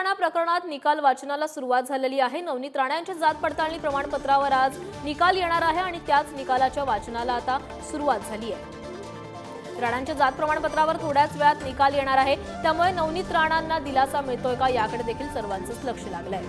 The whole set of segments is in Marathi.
राणा प्रकरणात निकाल वाचनाला सुरुवात झालेली आहे. नवनीत राणांच्या जात पडताळणी प्रमाणपत्रावर आज निकाल येणार आहे आणि त्याच निकालाच्या वाचनाला आता सुरुवात झाली आहे. राणांच्या जात प्रमाणपत्रावर थोड्याच वेळात निकाल येणार आहे. त्यामुळे नवनीत राणांना दिलासा मिळतोय का याकडे देखील सर्वांचंच लक्ष लागलंय.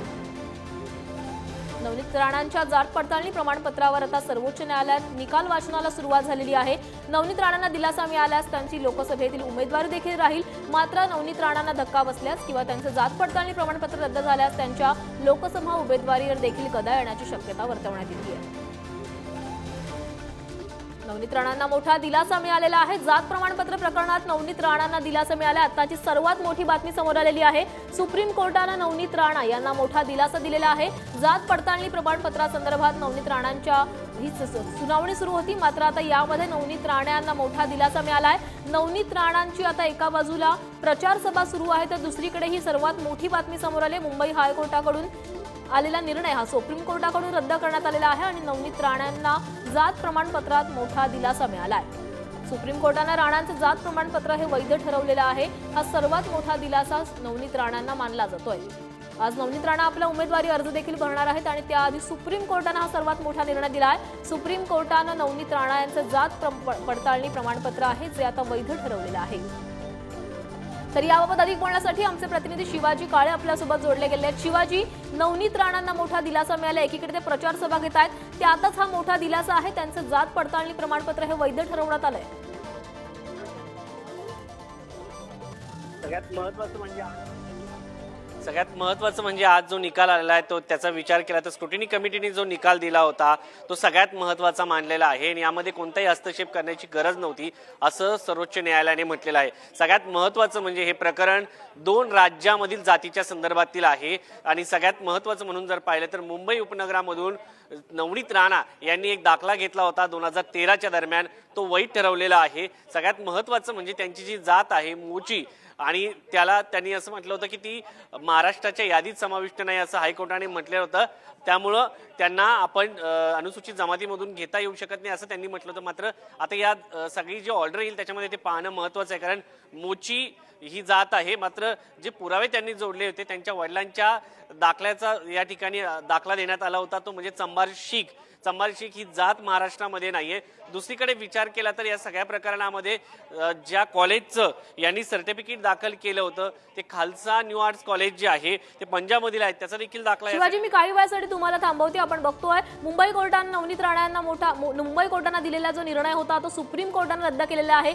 नवनीत राणांच्या जात पडताळणी प्रमाणपत्रावर आता सर्वोच्च न्यायालयात निकाल वाचनाला सुरुवात झालेली आहे. नवनीत राणांना दिलासा मिळाल्यास त्यांची लोकसभेतील उमेदवारी देखील राहील. मात्र नवनीत राणांना धक्का बसल्यास किंवा त्यांचं जात पडताळणी प्रमाणपत्र रद्द झाल्यास त्यांच्या लोकसभा उमेदवारीवर देखील गदा येण्याची शक्यता वर्तवण्यात येते. आहे नवनीत राणांना मोठा दिलासा मिळालेला आहे. जात प्रमाणपत्र प्रकरणात नवनीत राणांना दिलासा मिळाला. आताची सर्वात मोठी बातमी समोर आलेली आहे. सुप्रीम कोर्टानं नवनीत राणा यांना मोठा दिलासा दिलेला आहे. जात पडताळणी प्रमाणपत्रासंदर्भात नवनीत राणांच्या ही सुनावणी सुरू होती. मात्र आता यामध्ये नवनीत राणा यांना मोठा दिलासा मिळाला आहे. नवनीत राणांची आता एका बाजूला प्रचार सभा सुरू आहे. तर दुसरीकडे ही सर्वात मोठी बातमी समोर आली मुंबई हायकोर्टाकडून आलेला निर्णय हा सुप्रीम कोर्टाकडून रद्द करण्यात आलेला आहे आणि नवनीत राणांना जात प्रमाणपत्रात मोठा दिलासा मिळाला आहे सुप्रीम कोर्टानं राणांचं जात प्रमाणपत्र हे वैध ठरवलेलं आहे. हा सर्वात मोठा दिलासा नवनीत राणांना मानला जातोय. आज नवनीत राणा आपला उमेदवारी अर्ज देखील भरणार आहेत आणि त्याआधी सुप्रीम कोर्टानं हा सर्वात मोठा निर्णय दिला आहे सुप्रीम कोर्टानं नवनीत राणा यांचं जात प्र- पडताळणी प्रमाणपत्र आहे जे आता वैध ठरवलेलं आहे. तर याबाबत अधिक बोलण्यासाठी आमचे प्रतिनिधी शिवाजी काळे आपल्यासोबत जोडले गेले आहेत. शिवाजी नवनीत राणांना मोठा दिलासा मिळाला. एकीकडे ते प्रचार सभा घेत आहेत. त्यातच हा मोठा दिलासा आहे. त्यांचं जात पडताळणी प्रमाणपत्र हे वैध ठरवण्यात आलंय. सगळ्यात महत्वाचं म्हणजे सगळ्यात महत्वाचं म्हणजे आज जो निकाल आलेला आहे तो त्याचा विचार केला तर स्क्रुटिनी कमिटीने जो निकाल दिला होता तो सगळ्यात महत्त्वाचा मानलेला आहे. आणि यामध्ये कोणताही हस्तक्षेप करण्याची गरज नव्हती असं सर्वोच्च न्यायालयाने म्हटलेलं आहे. सगळ्यात महत्वाचं म्हणजे हे प्रकरण दोन राज्यामधील जातीच्या संदर्भातील आहे. आणि सगळ्यात महत्वाचं म्हणून जर पाहिलं तर मुंबई उपनगरामधून नवनीत राणा यांनी एक दाखला घेतला होता दोन हजार तेराच्या दरम्यान. तो वाईट ठरवलेला आहे. सगळ्यात महत्वाचं म्हणजे त्यांची जी जात आहे मोची आणि त्याला त्यांनी असं म्हटलं होतं की ती महाराष्ट्राच्या यादीत समाविष्ट नाही असं हायकोर्टाने म्हटलं होतं. त्यामुळं त्यांना आपण अनुसूचित जमातीमधून घेता येऊ शकत नाही असं त्यांनी म्हटलं होतं. मात्र आता या सगळी जी ऑर्डर येईल त्याच्यामध्ये ते पाहणं महत्त्वाचं आहे. कारण मोची ही जात आहे. मात्र जे पुरावे त्यांनी जोडले होते त्यांच्या वडिलांच्या दाखल्याचा या ठिकाणी दाखला देण्यात आला होता. तो म्हणजे चंबार शीख. चंबार शीख ही जात महाराष्ट्रामध्ये नाहीये. दुसरीकडे विचार केला तर या सगळ्या प्रकरणामध्ये ज्या कॉलेजचं यांनी सर्टिफिकेट दाखल केलं होतं ते खालसा न्यू आर्ट्स कॉलेज जे आहे ते पंजाबमधील आहेत त्याचा देखील दाखला शिवाजी मी काही वेळासाठी तुम्हाला थांबवते. आपण बघतोय मुंबई कोर्टानं नवनीत राणा यांना मोठा मुंबई कोर्टानं दिलेला जो निर्णय होता तो सुप्रीम कोर्टानं रद्द केलेला आहे.